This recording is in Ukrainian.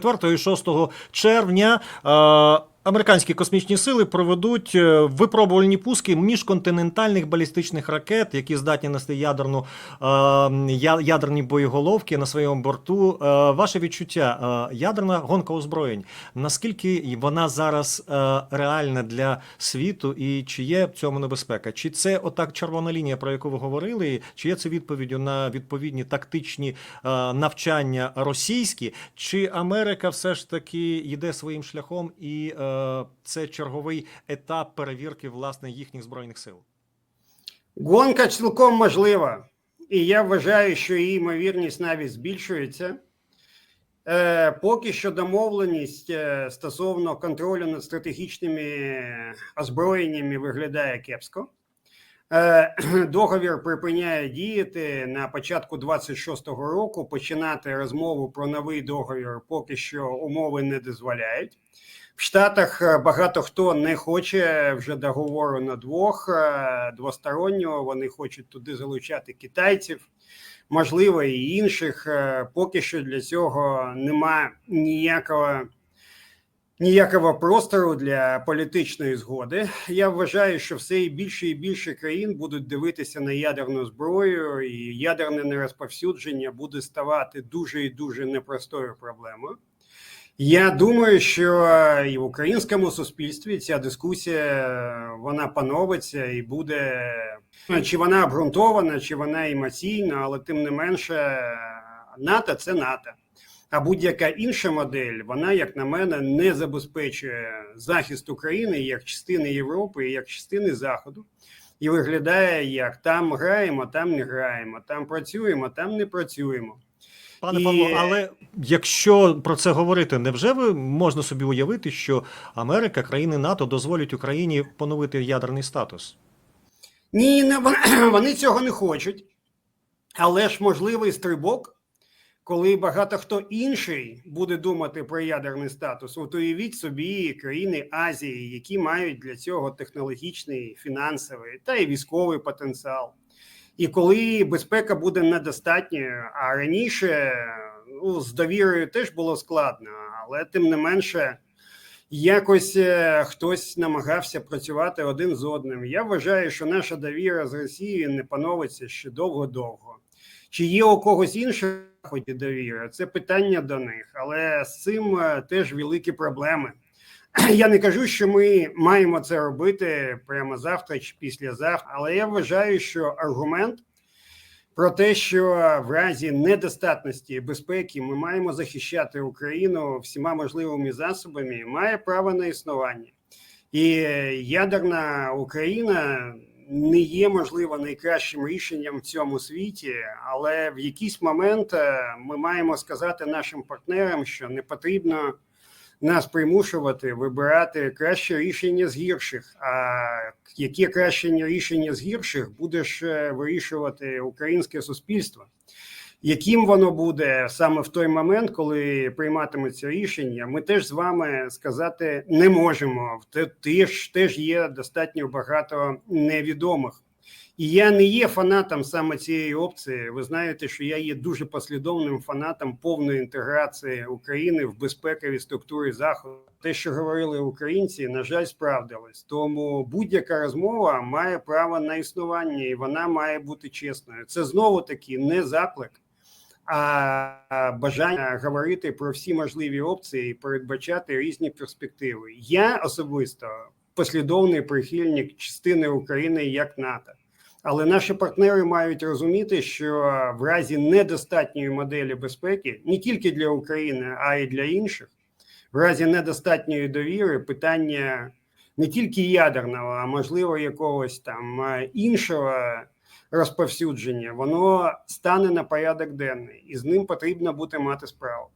4 і 6 червня. Американські космічні сили проведуть е, випробувальні пуски міжконтинентальних балістичних ракет, які здатні нести ядерну е, ядерні боєголовки на своєму борту. Е, Ваше відчуття, ядерна гонка озброєнь. Наскільки вона зараз реальна для світу, і чи є в цьому небезпека? Чи це отак червона лінія, про яку ви говорили? Чи є це відповіддю на відповідні тактичні навчання російські? Чи Америка все ж таки йде своїм шляхом, і це черговий етап перевірки власне їхніх збройних сил? Гонка цілком можлива, і я вважаю, що її ймовірність навіть збільшується. Е, поки що домовленість е, стосовно контролю над стратегічними озброєннями виглядає кепсько. Е, договір припиняє діяти на початку 26-го року. Починати розмову про новий договір поки що умови не дозволяють. В Штатах е, багато хто не хоче вже договору на двох е, двостороннього. Вони хочуть туди залучати китайців, можливо, і інших. Поки що для цього нема ніякого. Ніякого простору для політичної згоди. Я вважаю, що все і більше і більше країн будуть дивитися на ядерну зброю, і ядерне нерозповсюдження буде ставати дуже і дуже непростою проблемою. Я думаю, що і в українському суспільстві ця дискусія вона пановиться і буде ну, чи вона обґрунтована, чи вона емоційна, але тим не менше, НАТО це НАТО. А будь-яка інша модель, вона, як на мене, не забезпечує захист України як частини Європи, як частини Заходу, і виглядає як там граємо, там не граємо, там працюємо, там не працюємо. Пане І- Павло, але якщо про це говорити, невже ви можна собі уявити, що Америка, країни НАТО дозволять Україні поновити ядерний статус? Ні, не, вони цього не хочуть, але ж можливий стрибок, коли багато хто інший буде думати про ядерний статус. От уявіть собі країни Азії, які мають для цього технологічний, фінансовий та й військовий потенціал. І коли безпека буде недостатньою, а раніше ну, з довірою теж було складно, але тим не менше. Якось е, хтось намагався працювати один з одним. Я вважаю, що наша довіра з Росією не пановиться ще довго-довго. Чи є у когось інших хоч і довіра? Це питання до них, але з цим е, теж великі проблеми. Я не кажу, що ми маємо це робити прямо завтра чи післязавтра, але я вважаю, що аргумент про те, що в разі недостатності безпеки ми маємо захищати Україну всіма можливими засобами, має право на існування. І ядерна Україна не є можливо найкращим рішенням в цьому світі, але в якийсь момент е, ми маємо сказати нашим партнерам, що не потрібно нас примушувати вибирати краще рішення з гірших. А яке краще рішення з гірших будеш е, вирішувати українське суспільство? Яким воно буде саме в той момент, коли прийматиметься рішення, ми теж з вами сказати не можемо. Те- Теж теж є достатньо багато невідомих. І я не є фанатом саме цієї опції. Ви знаєте, що я є дуже послідовним фанатом повної інтеграції України в безпекові структури заходу. Те, що говорили українці, на жаль, справдилось. Тому будь-яка розмова має право на існування, і вона має бути чесною. Це знову таки не заклик, а бажання говорити про всі можливі опції і передбачати різні перспективи. Я особисто послідовний прихильник частини України як НАТО. Але наші партнери мають розуміти, що в разі недостатньої моделі безпеки не тільки для України, а й для інших, в разі недостатньої довіри питання не тільки ядерного, а можливо якогось там іншого розповсюдження, воно стане на порядок денний, і з ним потрібно буде мати справу.